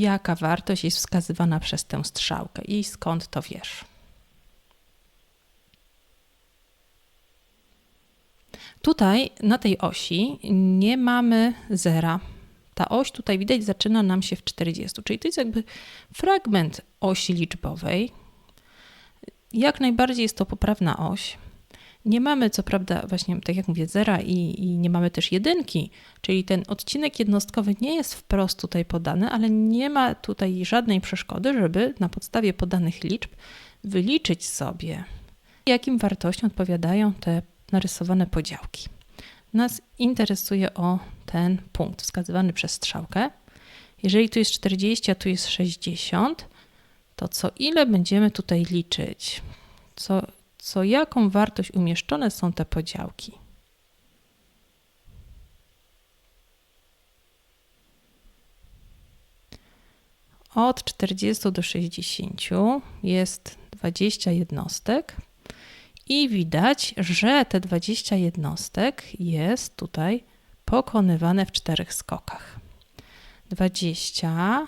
jaka wartość jest wskazywana przez tę strzałkę i skąd to wiesz. Tutaj na tej osi nie mamy zera. Ta oś tutaj widać zaczyna nam się w 40, czyli to jest jakby fragment osi liczbowej. Jak najbardziej jest to poprawna oś. Nie mamy, co prawda, właśnie tak jak mówię, zera i, i, nie mamy też jedynki, czyli ten odcinek jednostkowy nie jest wprost tutaj podany, ale nie ma tutaj żadnej przeszkody, żeby na podstawie podanych liczb wyliczyć sobie, jakim wartościom odpowiadają te narysowane podziałki. Nas interesuje o ten punkt wskazywany przez strzałkę. Jeżeli tu jest 40, a tu jest 60, to co ile będziemy tutaj liczyć? Co, co jaką wartość umieszczone są te podziałki? Od 40 do 60 jest 20 jednostek. I widać, że te 20 jednostek jest tutaj pokonywane w czterech skokach. 20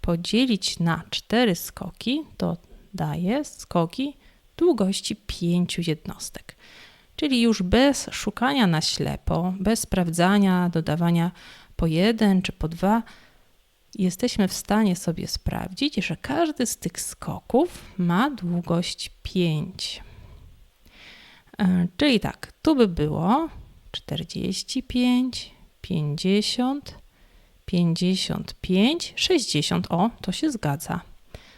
podzielić na 4 skoki to daje skoki długości 5 jednostek. Czyli już bez szukania na ślepo, bez sprawdzania, dodawania po jeden czy po dwa, jesteśmy w stanie sobie sprawdzić, że każdy z tych skoków ma długość 5. E, czyli tak, tu by było 45, 50, 55, 60. O, to się zgadza.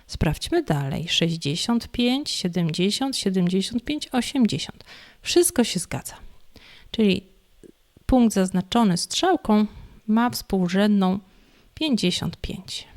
Sprawdźmy dalej. 65, 70, 75, 80. Wszystko się zgadza. Czyli punkt zaznaczony strzałką ma współrzędną 55.